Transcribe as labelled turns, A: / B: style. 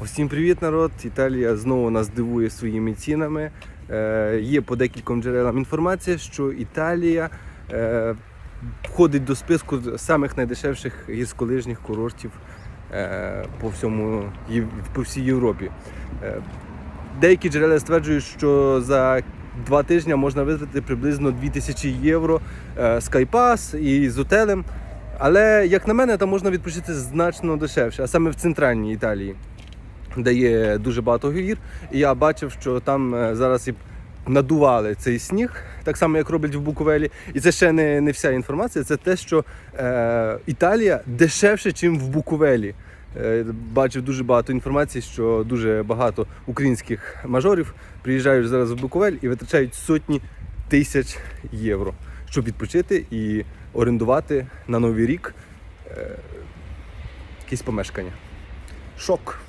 A: Всім привіт, народ! Італія знову нас дивує своїми цінами. Е, є по декільком джерелам інформація, що Італія е, входить до списку самих найдешевших гірськолижних курортів е, по, всьому, по всій Європі. Е, деякі джерела стверджують, що за два тижні можна витратити приблизно 2000 євро е, скайпас і з готелем. Але, як на мене, там можна відпочити значно дешевше, а саме в центральній Італії де є дуже багато гір. І я бачив, що там е, зараз і надували цей сніг, так само як роблять в Буковелі. І це ще не, не вся інформація. Це те, що е, Італія дешевше, ніж в Буковелі. Е, бачив дуже багато інформації, що дуже багато українських мажорів приїжджають зараз в Буковель і витрачають сотні тисяч євро, щоб відпочити і орендувати на новий рік е, якісь помешкання. Шок.